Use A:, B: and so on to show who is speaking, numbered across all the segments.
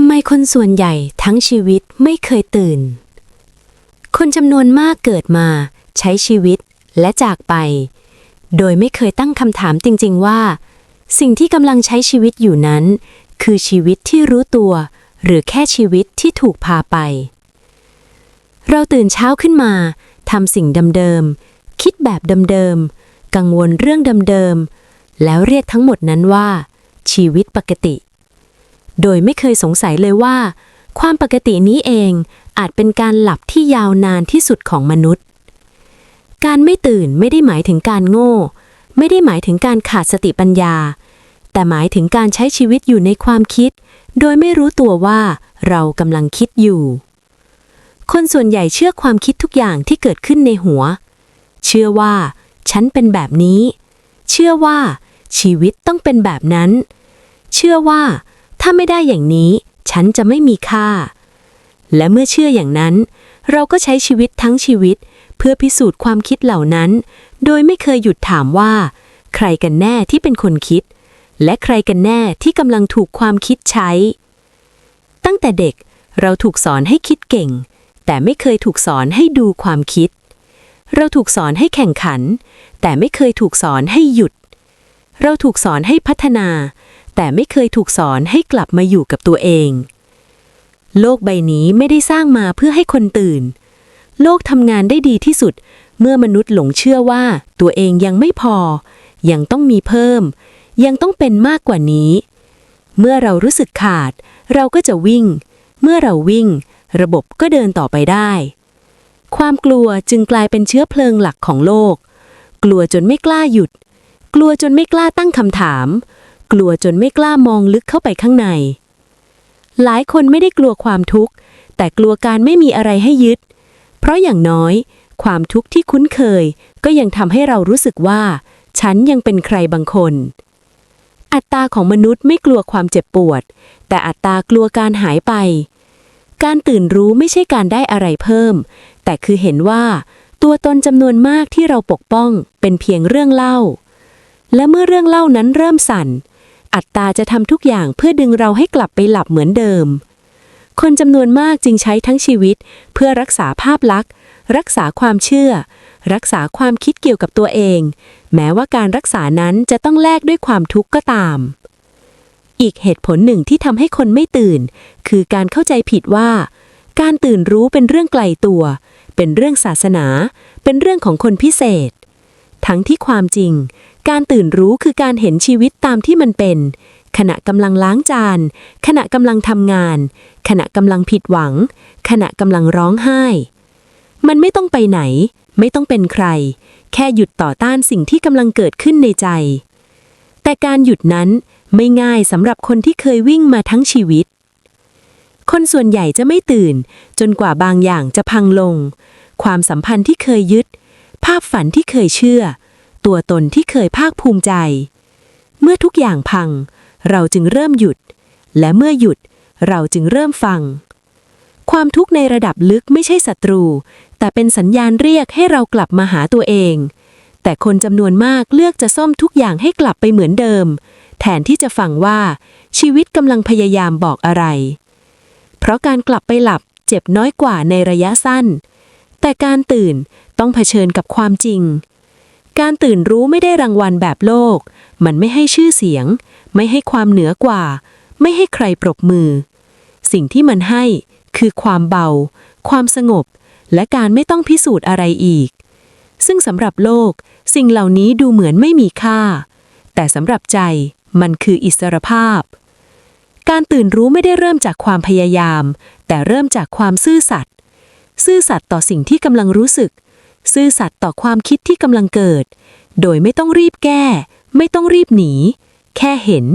A: ำไมคนส่วนใหญ่ทั้งชีวิตไม่เคยตื่น คนจำนวนมากเกิดมา ใช้ชีวิตและจากไป โดยไม่เคยตั้งคำถามจริง ๆว่า สิ่งที่กำลังใช้ชีวิตอยู่นั้น คือชีวิตที่รู้ตัว หรือแค่ชีวิตที่ถูกพาไป เราตื่นเช้าขึ้นมาทำสิ่งเดิมๆคิดแบบเดิมๆกังวลเรื่องเดิมๆแล้วเรียกทั้งหมดนั้นว่า ชีวิตปกติ โดยไม่เคยสงสัยเลยว่า ความปกตินี้เองอาจเป็นการหลับที่ยาวนานที่สุดของมนุษย์ การไม่ตื่นไม่ได้หมายถึงการโง่ ไม่ได้หมายถึงการขาดสติปัญญา แต่หมายถึงการใช้ชีวิตอยู่ในความคิด โดยไม่รู้ตัวว่าเรากำลังคิดอยู่ คนส่วนใหญ่เชื่อความคิดทุกอย่างที่เกิดขึ้นในหัว เชื่อว่า ฉันเป็นแบบนี้ เชื่อว่า ชีวิตต้องเป็นแบบนั้น เชื่อว่า ถ้าไม่ได้อย่างนี้ ฉันจะไม่มีค่า และเมื่อเชื่ออย่างนั้น เราก็ใช้ชีวิตทั้งชีวิต เพื่อพิสูจน์ความคิดเหล่านั้น โดยไม่เคยหยุดถามว่า ใครกันแน่ที่เป็นคนคิด และใครกันแน่ที่กำลังถูกความคิดใช้ ตั้งแต่เด็กเราถูกสอนให้คิดเก่ง แต่ไม่เคยถูกสอนให้ดูความคิด เราถูกสอนให้แข่งขัน แต่ไม่เคยถูกสอนให้หยุด เราถูกสอนให้พัฒนา แต่ไม่เคยถูกสอนให้กลับมาอยู่กับตัวเอง โลกใบนี้ไม่ได้สร้างมาเพื่อให้คนตื่น โลกทำงานได้ดีที่สุด เมื่อมนุษย์หลงเชื่อว่าตัวเองยังไม่พอ ยังต้องมีเพิ่ม ยังต้องเป็นมากกว่านี้ เมื่อเรารู้สึกขาด เราก็จะวิ่ง เมื่อเราวิ่ง ระบบก็เดินต่อไปได้ ความกลัวจึงกลายเป็นเชื้อเพลิงหลักของโลก กลัวจนไม่กล้าหยุด กลัวจนไม่กล้าตั้งคำถาม กลัวจนไม่กล้ามองลึกเข้าไปข้างใน หลายคนไม่ได้กลัวความทุกข์ แต่กลัวการไม่มีอะไรให้ยึด เพราะอย่างน้อย ความทุกข์ที่คุ้นเคย ก็ยังทำให้เรารู้สึกว่า ฉันยังเป็นใครบางคน อัตราของมนุษย์ไม่กลัวความเจ็บปวด แต่อัตรากลัวการหายไป การตื่นรู้ไม่ใช่การได้อะไรเพิ่ม แต่คือเห็นว่า ตัวตนจำนวนมากที่เราปกป้อง เป็นเพียงเรื่องเล่าและเมื่อเรื่องเล่านั้นเริ่มสั่น อัตตาจะทำทุกอย่างเพื่อดึงเราให้กลับไปหลับเหมือนเดิม คนจำนวนมากจึงใช้ทั้งชีวิต เพื่อรักษาภาพลักษณ์ รักษาความเชื่อ รักษาความคิดเกี่ยวกับตัวเอง แม้ว่าการรักษานั้นจะต้องแลกด้วยความทุกข์ก็ตาม อีกเหตุผลหนึ่งที่ทำให้คนไม่ตื่น คือการเข้าใจผิดว่า การตื่นรู้เป็นเรื่องไกลตัว เป็นเรื่องศาสนา เป็นเรื่องของคนพิเศษ ทั้งที่ความจริง การตื่นรู้คือการเห็นชีวิตตามที่มันเป็น ขณะกำลังล้างจาน ขณะกำลังทำงาน ขณะกำลังผิดหวัง ขณะกำลังร้องไห้ มันไม่ต้องไปไหน ไม่ต้องเป็นใคร แค่หยุดต่อต้านสิ่งที่กำลังเกิดขึ้นในใจ แต่การหยุดนั้นไม่ง่ายสำหรับคนที่เคยวิ่งมาทั้งชีวิต คนส่วนใหญ่จะไม่ตื่น จนกว่าบางอย่างจะพังลง ความสัมพันธ์ที่เคยยึด ภาพฝันที่เคยเชื่อ ตัวตนที่เคยภาคภูมิใจ เมื่อทุกอย่างพัง เราจึงเริ่มหยุด และเมื่อหยุด เราจึงเริ่มฟัง ความทุกข์ในระดับลึกไม่ใช่ศัตรู แต่เป็นสัญญาณเรียกให้เรากลับมาหาตัวเอง แต่คนจำนวนมากเลือกจะซ่อมทุกอย่างให้กลับไปเหมือนเดิม แทนที่จะฟังว่าชีวิตกำลังพยายามบอกอะไร เพราะการกลับไปหลับเจ็บน้อยกว่าในระยะสั้น แต่การตื่นต้องเผชิญกับความจริง การตื่นรู้ไม่ได้รางวัลแบบโลก มันไม่ให้ชื่อเสียง ไม่ให้ความเหนือกว่า ไม่ให้ใครปรบมือ สิ่งที่มันให้คือความเบา ความสงบ และการไม่ต้องพิสูจน์อะไรอีก ซึ่งสำหรับโลก สิ่งเหล่านี้ดูเหมือนไม่มีค่า แต่สำหรับใจมันคืออิสรภาพ การตื่นรู้ไม่ได้เริ่มจากความพยายาม แต่เริ่มจากความซื่อสัตย์ซื่อสัตย์ต่อสิ่งที่กำลังรู้สึก ซื่อสัตย์ต่อความคิดที่กำลังเกิด โดยไม่ต้องรีบแก้ ไม่ต้องรีบหนี แค่เห็น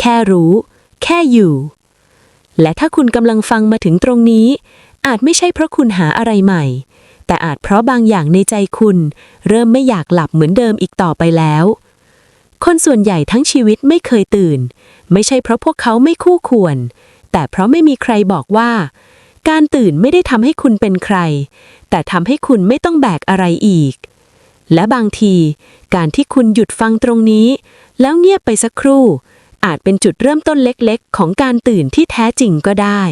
A: แค่รู้ แค่อยู่ และถ้าคุณกำลังฟังมาถึงตรงนี้ อาจไม่ใช่เพราะคุณหาอะไรใหม่ แต่อาจเพราะบางอย่างในใจคุณ เริ่มไม่อยากหลับเหมือนเดิมอีกต่อไปแล้ว คนส่วนใหญ่ทั้งชีวิตไม่เคยตื่น ไม่ใช่เพราะพวกเขาไม่คู่ควร แต่เพราะไม่มีใครบอกว่า การตื่นไม่ได้ทำให้คุณเป็นใคร แต่ทำให้คุณไม่ต้องแบกอะไรอีก และบางที การที่คุณหยุดฟังตรงนี้ แล้วเงียบไปสักครู่ อาจเป็นจุดเริ่มต้นเล็กๆ ของการตื่นที่แท้จริงก็ได้